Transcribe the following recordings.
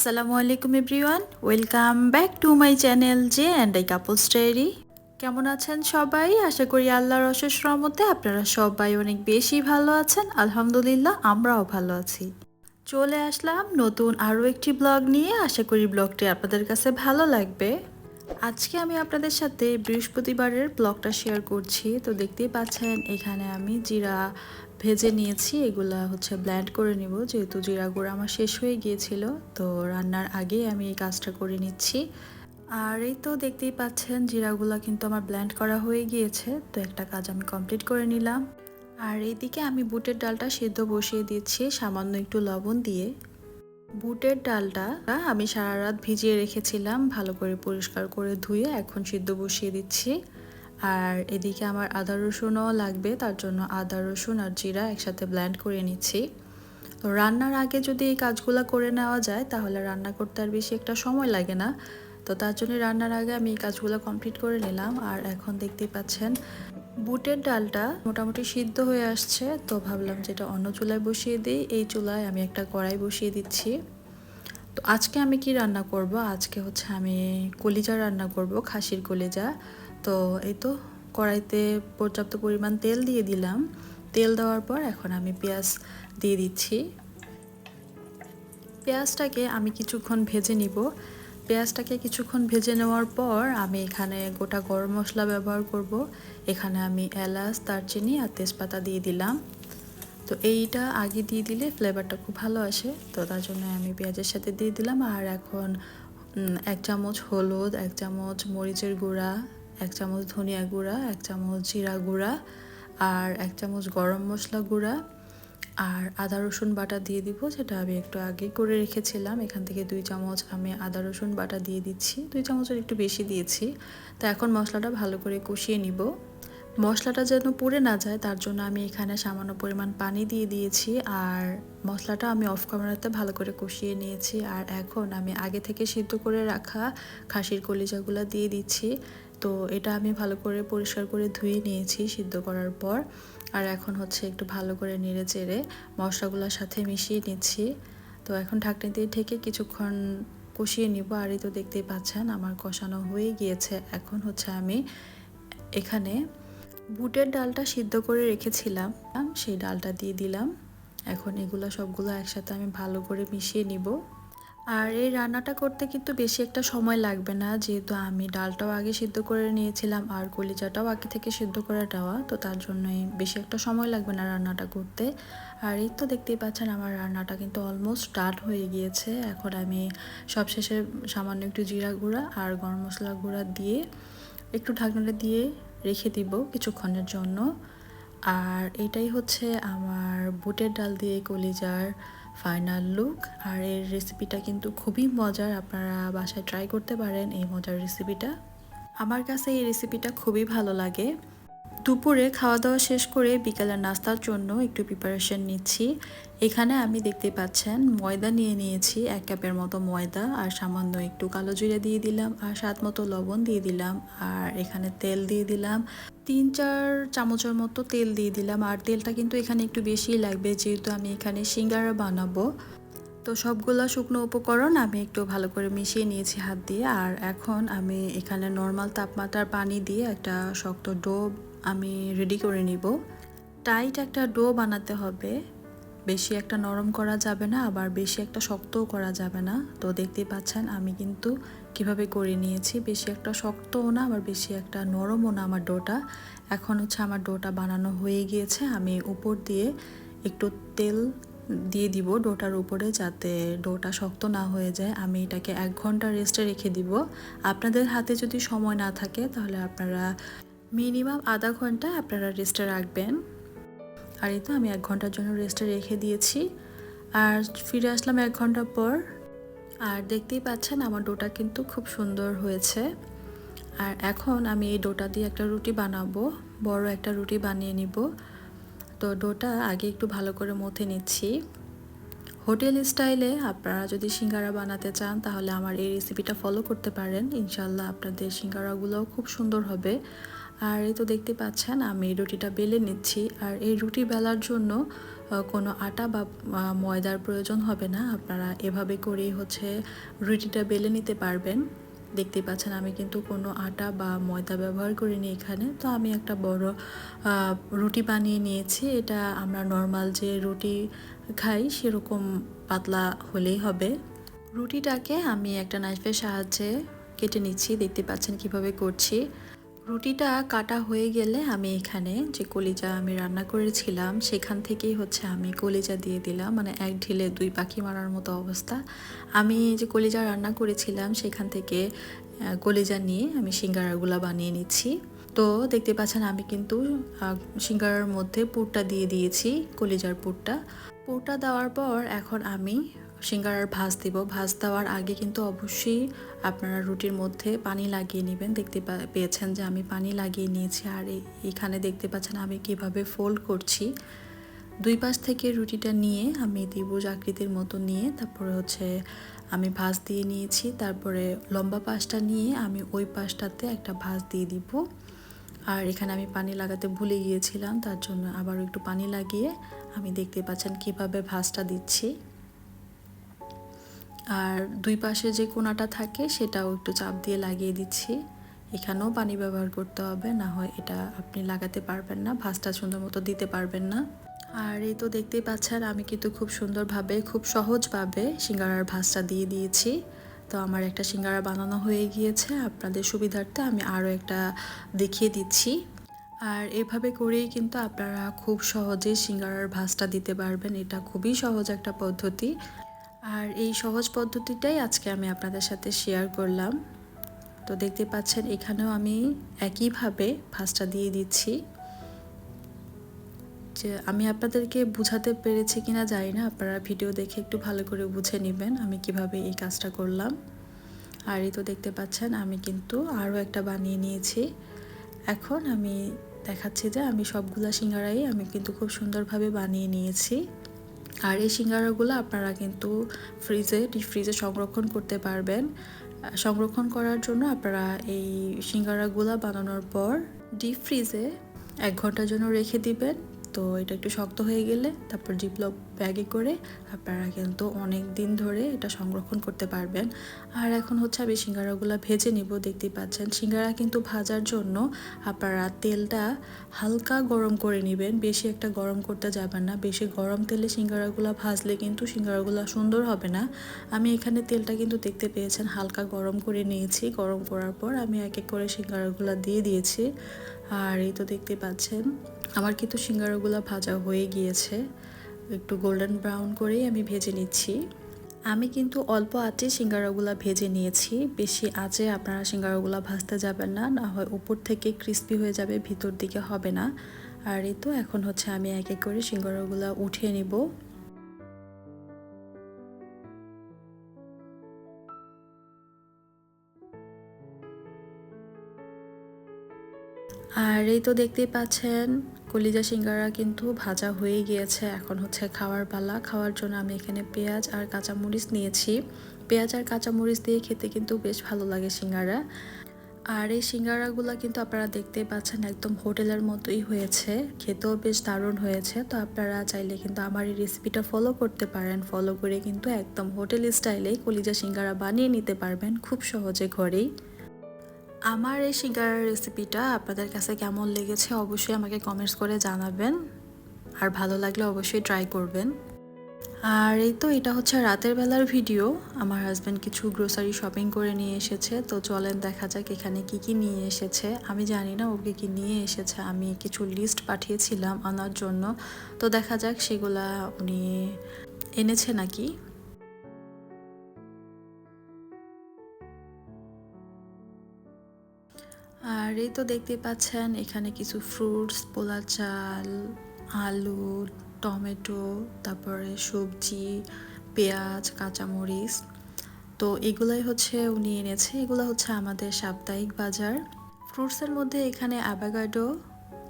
আসসালামু আলাইকুম everyone. Welcome back to my channel J and I couples diary কেমন আছেন সবাই? আশা করি আল্লাহর অশেষ রহমতে আপনারা সবাই অনেক বেশি ভালো আছেন। আলহামদুলিল্লাহ, আমরাও ভালো আছি। চলে আসলাম নতুন আরও একটি ব্লগ নিয়ে। আশা করি ব্লগটি আপনাদের কাছে ভালো লাগবে। আজকে আমি আপনাদের সাথে বৃহস্পতিবারের ব্লগটা শেয়ার করছি। তো দেখতেই পাচ্ছেন, এখানে আমি জিরা ভেজে নিয়েছি। এগুলা হচ্ছে ব্ল্যান্ড করে নিব, যেহেতু জিরা গুঁড়া আমার শেষ হয়ে গিয়েছিল। তো রান্নার আগে আমি এই কাজটা করে নিচ্ছি। আর এই তো দেখতেই পাচ্ছেন, জিরাগুলো কিন্তু আমার ব্ল্যান্ড করা হয়ে গিয়েছে। তো একটা কাজ আমি কমপ্লিট করে নিলাম। আর এইদিকে আমি বুটের ডালটা সেদ্ধ বসিয়ে দিচ্ছি, সামান্য একটু লবণ দিয়ে। বুটের ডালটা আমি সারা রাত ভিজিয়ে রেখেছিলাম, ভালো করে পরিষ্কার করে ধুয়ে এখন সিদ্ধ বসিয়ে দিচ্ছি। আর এদিকে আমার আদা রসুনও লাগবে, তার জন্য আদা রসুন আর জিরা একসাথে ব্ল্যান্ড করে নিচ্ছি। তো রান্নার আগে যদি এই কাজগুলো করে নেওয়া যায়, তাহলে রান্না করতে আর বেশি একটা সময় লাগে না। তো তার জন্য রান্নার আগে আমি এই কাজগুলো কমপ্লিট করে নিলাম। আর এখন দেখতেই পাচ্ছেন বুটের ডালটা মোটামুটি সিদ্ধ হয়ে আসছে, তো ভাবলাম যেটা অন্য চুলায় বসিয়ে দিই। এই চুলায় আমি একটা কড়াই বসিয়ে দিচ্ছি। তো আজকে আমি কি রান্না করব? আজকে হচ্ছে আমি কলিজা রান্না করব, খাসির কলিজা। তো এই তো কড়াইতে পর্যাপ্ত পরিমাণ তেল দিয়ে দিলাম। তেল দেওয়ার পর এখন আমি পেঁয়াজ দিয়ে দিচ্ছি। পেঁয়াজটাকে আমি কিছুক্ষণ ভেজে নিব। পেঁয়াজটাকে কিছুক্ষণ ভেজে নেওয়ার পর আমি এখানে গোটা গরম মশলা ব্যবহার করব। এখানে আমি এলাচ, দারচিনি আর তেজপাতা দিয়ে দিলাম। তো এইটা আগে দিয়ে দিলে ফ্লেভারটা খুব ভালো আসে। তো তার জন্য আমি পেঁয়াজের সাথে দিয়ে দিলাম আর এখন এক চামচ হলুদ, এক চামচ মরিচের গুঁড়া, এক চামচ ধনিয়া গুঁড়া, এক চামচ জিরা গুঁড়া আর এক চামচ গরম মশলা গুঁড়া। আর আদা, রসুন বাটা দিয়ে দিব। যেটা আমি একটু আগে করে রেখেছিলাম। এখান থেকে দুই চামচ আমি আদা, রসুন বাটা দিয়ে দিচ্ছি। দুই চামচের একটু বেশি দিয়েছি। তো এখন মশলাটা ভালো করে কষিয়ে নিব। মশলাটা যেন পুড়ে না যায়, তার জন্য আমি এখানে সামান্য পরিমাণ পানি দিয়ে দিয়েছি। আর মশলাটা আমি অফ ক্যামেরাতে ভালো করে কষিয়ে নিয়েছি। আর এখন আমি আগে থেকে সিদ্ধ করে রাখা খাসির কলিজাগুলো দিয়ে দিচ্ছি। তো এটা আমি ভালো করে পরিষ্কার করে ধুয়ে নিয়েছি সিদ্ধ করার পর। আর এখন হচ্ছে একটু ভালো করে নেড়ে চেড়ে মশলাগুলোর সাথে মিশিয়ে নিচ্ছি। তো এখন ঢাকনি দিয়ে ঢেকে কিছুক্ষণ কষিয়ে নিব। আর এই তো দেখতেই পাচ্ছেন, আমার কষানো হয়ে গিয়েছে। এখন হচ্ছে আমি এখানে বুটের ডালটা সিদ্ধ করে রেখেছিলাম। সেই ডালটা দিয়ে দিলাম। এখন এগুলো সবগুলো একসাথে আমি ভালো করে মিশিয়ে নিব। আর এই রান্নাটা করতে কিন্তু বেশি একটা সময় লাগবে না। যেহেতু আমি ডালটাও আগে সিদ্ধ করে নিয়েছিলাম আর কলিজাটাও আগে থেকে সিদ্ধ করে দেওয়া, তো তার জন্যই বেশি একটা সময় লাগবে না রান্নাটা করতে। আর এই তো দেখতেই পাচ্ছেন আমার রান্নাটা কিন্তু অলমোস্ট স্টার্ট হয়ে গিয়েছে। এখন আমি সবশেষে সামান্য একটু জিরা গুঁড়া আর গরম মশলা গুঁড়া দিয়ে একটু ঢাকনাটা দিয়ে রেখে দিব কিছুক্ষণের জন্য। আর এটাই হচ্ছে আমার বুটের ডাল দিয়ে কলিজার ফাইনাল লুক। আর এর রেসিপিটা কিন্তু খুবই মজার। আপনারা বাসায় ট্রাই করতে পারেন এই মজার রেসিপিটা আমার কাছে এই রেসিপিটা খুবই ভালো লাগে। দুপুরে খাওয়া দাওয়া শেষ করে বিকালের নাস্তার জন্য একটু প্রিপারেশন নিচ্ছি। এখানে আমি দেখতে পাচ্ছেন, ময়দা নিয়ে নিয়েছি, এক কাপের মতো ময়দা, আর সামান্য একটু কালো জিরে দিয়ে দিলাম, আর স্বাদ মতো লবণ দিয়ে দিলাম, আর এখানে তেল দিয়ে দিলাম। তিন, চার চামচের মতো তেল দিয়ে দিলাম, আর তেলটা কিন্তু এখানে একটু বেশিই লাগবে, যেহেতু আমি এখানে সিঙ্গারা বানাবো। তো সবগুলো শুকনো উপকরণ আমি একটু ভালো করে মিশিয়ে নিয়েছি হাত দিয়ে, আর এখন আমি এখানে নর্মাল তাপমাত্রার পানি দিয়ে একটা শক্ত ডো আমি রেডি করে নিব। টাইট একটা ডো বানাতে হবে বেশি একটা নরম করা যাবে না, আবার বেশি একটা শক্তও করা যাবে না। তো দেখতেই পাচ্ছেন, আমি কিন্তু কীভাবে করে নিয়েছি, বেশি একটা শক্তও না, আবার বেশি একটা নরমও না আমার ডোটা। এখন হচ্ছে আমার ডোটা বানানো হয়ে গিয়েছে, আমি উপর দিয়ে একটু তেল দিয়ে দিব ডোটার উপরে যাতে ডোটা শক্ত না হয়ে যায়। আমি এটাকে এক ঘণ্টা রেস্টে রেখে দিব। আপনাদের হাতে যদি সময় না থাকে, তাহলে আপনারা মিনিমাম আধা ঘণ্টা আপনারা রেস্টে রাখবেন। আর এই তো আমি এক ঘণ্টার জন্য রেস্টে রেখে দিয়েছি। আর ফিরে আসলাম এক ঘণ্টা পর। আর দেখতেই পাচ্ছেন আমার ডোটা কিন্তু খুব সুন্দর হয়েছে। আর এখন আমি এই ডোটা দিয়ে একটা রুটি বানাবো, বড় একটা রুটি বানিয়ে নিব। তো ডোটা আগে একটু ভালো করে মথে নিচ্ছি। হোটেল স্টাইলে আপনারা যদি সিঙ্গারা বানাতে চান, তাহলে আমার এই রেসিপিটা ফলো করতে পারেন। ইনশাল্লাহ আপনাদের সিঙ্গারাগুলোও খুব সুন্দর হবে। আর এই তো দেখতে পাচ্ছেন, আমি রুটিটা বেলে নিচ্ছি। আর এই রুটি বেলার জন্য কোনো আটা বা ময়দার প্রয়োজন হবে না। আপনারা এভাবে করেই হচ্ছে রুটিটা বেলে নিতে পারবেন। দেখতে পাচ্ছেন, আমি কিন্তু কোনো আটা বা ময়দা ব্যবহার করিনি এখানে। তো আমি একটা বড় রুটি বানিয়ে নিয়েছি। এটা আমরা নর্মাল যে রুটি খাই, সেরকম পাতলা হলেই হবে। রুটিটাকে আমি একটা নাইফের সাহায্যে কেটে নিচ্ছি। দেখতে পাচ্ছেন কীভাবে করছি। রুটিটা কাটা হয়ে গেলে আমি এখানে যে কলিজা আমি রান্না করেছিলাম, সেখান থেকেই হচ্ছে আমি কলিজা দিয়ে দিলাম। মানে এক ঢিলে দুই পাখি মারার মতো অবস্থা। আমি যে কলিজা রান্না করেছিলাম, সেখান থেকে কলিজা নিয়ে আমি সিঙ্গারাগুলা বানিয়ে নিচ্ছি। তো দেখতে পাচ্ছেন আমি কিন্তু সিঙ্গারার মধ্যে পুরটা দিয়ে দিয়েছি, কলিজার পুরটা। পুরটা দেওয়ার পর এখন আমি সিঙ্গারার ভাজ দিব। ভাজ দেওয়ার আগে কিন্তু অবশ্যই আপনারা রুটির মধ্যে পানি লাগিয়ে নেবেন। দেখতে পেয়েছেন যে আমি পানি লাগিয়ে নিয়েছি আর এখানে দেখতে পাচ্ছেন আমি কীভাবে ফোল্ড করছি। দুই পাশ থেকে রুটিটা নিয়ে আমি ত্রিভুজ আকৃতির মতো নিয়ে। তারপরে হচ্ছে আমি ভাঁজ দিয়ে নিয়েছি। তারপরে লম্বা পাশটা নিয়ে আমি ওই পাশটাতে একটা ভাঁজ দিয়ে দিব। আর এখানে আমি পানি লাগাতে ভুলে গিয়েছিলাম, তার জন্য আবার একটু পানি লাগিয়ে আমি দেখতে পাচ্ছেন কীভাবে ভাঁজটা দিচ্ছি। আর দুই পাশে যে কোনাটা থাকে সেটাও একটু চাপ দিয়ে লাগিয়ে দিচ্ছি। এখানেও পানি ব্যবহার করতে হবে, না হয় এটা আপনি লাগাতে পারবেন না, ভাঁজটা সুন্দর মতো দিতে পারবেন না। আর এই তো দেখতেই পাচ্ছেন, আমি কিন্তু খুব সুন্দরভাবে, খুব সহজভাবে সিঙ্গারার ভাঁজটা দিয়ে দিয়েছি। তো আমার একটা সিঙ্গারা বানানো হয়ে গিয়েছে, আপনাদের সুবিধার্থে আমি আরও একটা দেখিয়ে দিচ্ছি। আর এভাবে করেই কিন্তু আপনারা খুব সহজে সিঙ্গারার ভাঁজটা দিতে পারবেন, এটা খুবই সহজ একটা পদ্ধতি। আর এই সহজ পদ্ধতিটাই আজকে আমি আপনাদের সাথে শেয়ার করলাম। তো দেখতে পাচ্ছেন, এখানেও আমি একইভাবে ভাঁজটা দিয়ে দিচ্ছি। যে আমি আপনাদেরকে বুঝাতে পেরেছি কিনা জানি না, আপনারা ভিডিও দেখে একটু ভালো করে বুঝে নেবেন আমি কীভাবে এই কাজটা করলাম। আর এই তো দেখতে পাচ্ছেন, আমি কিন্তু আরও একটা বানিয়ে নিয়েছি। এখন আমি দেখাচ্ছি যে আমি সবগুলা সিঙ্গারাই আমি কিন্তু খুব সুন্দরভাবে বানিয়ে নিয়েছি। আর এই সিঙ্গারাগুলো আপনারা কিন্তু ফ্রিজে, ডিপ ফ্রিজে সংরক্ষণ করতে পারবেন। সংরক্ষণ করার জন্য আপনারা এই সিঙ্গারাগুলো বানানোর পর ডিপ ফ্রিজে এক ঘণ্টার জন্য রেখে দিবেন। তো এটা একটু শক্ত হয়ে গেলে তারপর জিপলক ব্যাগে করে আপনারা কিন্তু অনেক দিন ধরে এটা সংরক্ষণ করতে পারবেন। আর এখন হচ্ছে আমি সিঙ্গারাগুলো ভেজে নিব, দেখতেই পাচ্ছেন। সিঙ্গারা কিন্তু ভাজার জন্য আপনারা তেলটা হালকা গরম করে নেবেন। বেশি একটা গরম করতে যাবেন না। বেশি গরম তেলে সিঙ্গারাগুলো ভাজলে কিন্তু সিঙ্গারাগুলো সুন্দর হবে না। আমি এখানে তেলটা কিন্তু দেখতে পেয়েছেন, হালকা গরম করে নিয়েছি। গরম করার পর আমি এক এক করে সিঙ্গারাগুলো দিয়ে দিয়েছি। আর এই তো দেখতে পাচ্ছেন, আমার কিন্তু সিঙ্গারাগুলো ভাজা হয়ে গিয়েছে। একটু গোল্ডেন ব্রাউন করেই আমি ভেজে নিচ্ছি। আমি কিন্তু অল্প আঁচে সিঙ্গারাগুলো ভেজে নিয়েছি। বেশি আঁচে আপনারা সিঙ্গারাগুলো ভাজতে যাবেন না না হয় উপর থেকে ক্রিস্পি হয়ে যাবে, ভিতর দিকে হবে না। আর এই তো এখন হচ্ছে আমি এক এক করে সিঙ্গারাগুলো উঠিয়ে নিব। আর এই তো দেখতেই পাচ্ছেন, কলিজা সিঙ্গারা কিন্তু ভাজা হয়ে গিয়েছে। এখন হচ্ছে খাওয়ার পালা। খাওয়ার জন্য আমি এখানে পেঁয়াজ আর কাঁচামরিচ নিয়েছি। পেঁয়াজ আর কাঁচামরিচ দিয়ে খেতে কিন্তু বেশ ভালো লাগে সিঙ্গারা। আর এই সিঙ্গারাগুলো কিন্তু আপনারা দেখতেই পাচ্ছেন একদম হোটেলের মতোই হয়েছে। খেতেও বেশ দারুণ হয়েছে। তো আপনারা চাইলে কিন্তু আমার এই রেসিপিটা ফলো করতে পারেন। ফলো করে কিন্তু একদম হোটেল স্টাইলেই কলিজা সিঙ্গারা বানিয়ে নিতে পারবেন খুব সহজে ঘরেই। আমার এই সিঙ্গারার রেসিপিটা আপনাদের কাছে কেমন লেগেছে অবশ্যই আমাকে কমেন্টস করে জানাবেন। আর ভালো লাগলে অবশ্যই ট্রাই করবেন। আর এই তো এটা হচ্ছে রাতের বেলার ভিডিও আমার হাজব্যান্ড কিছু গ্রোসারি শপিং করে নিয়ে এসেছে। তো চলেন দেখা যাক এখানে কি কি নিয়ে এসেছে। আমি জানি না ওকে কি নিয়ে এসেছে। আমি কিছু লিস্ট পাঠিয়েছিলাম আনার জন্য। তো দেখা যাক সেগুলা উনি এনেছে নাকি। আর এই তো দেখতে পাচ্ছেন, এখানে কিছু ফ্রুটস পোলা চাল, আলু, টমেটো, তারপরে সবজি, পেঁয়াজ, কাঁচামরিচ। তো এগুলাই হচ্ছে উনি এনেছে, এগুলো হচ্ছে আমাদের সাপ্তাহিক বাজার। ফ্রুটসের মধ্যে এখানে অ্যাভাগাডো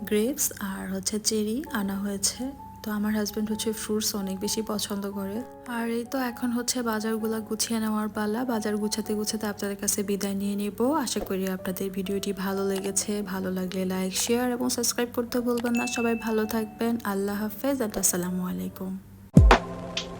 গ্রেপস আর হচ্ছে চেরি আনা হয়েছে। তো আমার হাজব্যান্ড হচ্ছে ফ্রুটস অনেক বেশি পছন্দ করে। আর এই তো এখন হচ্ছে বাজারগুলো গুছিয়ে নেওয়ার পালা, বাজার গুছাতে গুছাতে আপনাদের কাছে বিদায় নিয়ে নেব। আশা করি আপনাদের ভিডিওটি ভালো লেগেছে। ভালো লাগলে লাইক শেয়ার এবং সাবস্ক্রাইব করতে ভুলবেন না। সবাই ভালো থাকবেন। আল্লাহ হাফেজ আর আসসালামু আলাইকুম।